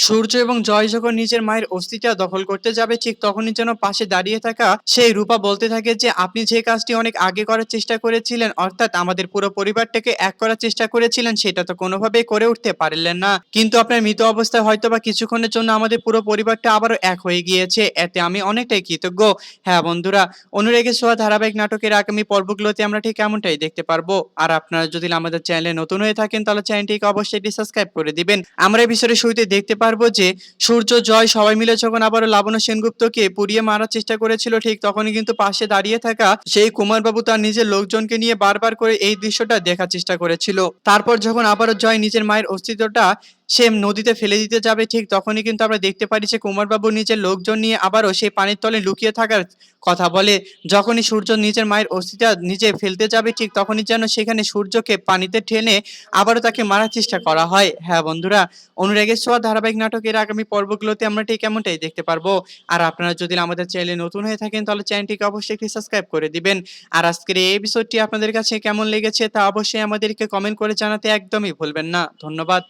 সূর্য এবং জয় যখন নিজের মায়ের অস্থিটা দখল করতে যাবে, ঠিক তখনই যেন পাশে দাঁড়িয়ে থাকা সেই রূপা বলতে থাকে যে, আপনি যে কাজটি অনেক আগে করার চেষ্টা করেছিলেন, অর্থাৎ আমাদের পুরো পরিবারটাকে এক করার চেষ্টা করেছিলেন, সেটা তো কোনোভাবেই করে উঠতে পারলেন না। কিন্তু আপনার মৃত অবস্থায় হয়তো বা কিছুক্ষণের জন্য আমাদের পুরো পরিবারটা আবারও এক হয়ে গিয়েছে। এতে আমি অনেকটাই কৃতজ্ঞ। হ্যাঁ বন্ধুরা অনুরেগে সোয়া ধারাবাহিক নাটকের আগামী পর্বগুলোতে আমরা ঠিক এমনটাই দেখতে পারব। আর আপনারা যদি আমাদের চ্যানেলে নতুন হয়ে থাকেন, তাহলে চ্যানেলটিকে অবশ্যই সাবস্ক্রাইব করে দিবেন। আমরা এই বিষয়ে শুরুতে দেখতে পারব যে সূর্য, জয় সবাই মিলে যখন আবারও লাবণ্য সেনগুপ্তকে পুড়িয়ে মারার চেষ্টা করেছিল, ঠিক তখনই কিন্তু পাশে দাঁড়িয়ে থাকা সেই কুমারবাবু তার নিজের লোকজনকে নিয়ে বারবার করে এই দৃশ্যটা দেখার চেষ্টা করেছিল। তারপর যখন আবারও জয় নিজের মায়ের অস্তিত্বটা সে নদীতে ফেলে দিতে যাবে, ঠিক তখনই কিন্তু আমরা দেখতে পারি যে কুমারবাবু নিজের লোকজন নিয়ে আবারও সেই পানির তলে লুকিয়ে থাকার কথা বলে, যখনই সূর্য নিজের মায়ের অস্তিত্ব নিজে ফেলতে যাবে, ঠিক তখনই যেন সেখানে সূর্যকে পানিতে ঠেলে আবারও তাকে মারার চেষ্টা করা হয়। হ্যাঁ বন্ধুরা, অনুরাগের ছোঁয়া ধারাবাহিক নাটকের আগামী পর্বগুলোতে আমরা ঠিক এমনটাই দেখতে পারব। আর আপনারা যদি আমাদের চ্যানেলে নতুন হয়ে থাকেন, তাহলে চ্যানেলটিকে অবশ্যই একটি সাবস্ক্রাইব করে দিবেন। আর আজকের এই এপিসোডটি আপনাদের কাছে কেমন লেগেছে তা অবশ্যই আমাদেরকে কমেন্ট করে জানাতে একদমই ভুলবেন না। ধন্যবাদ।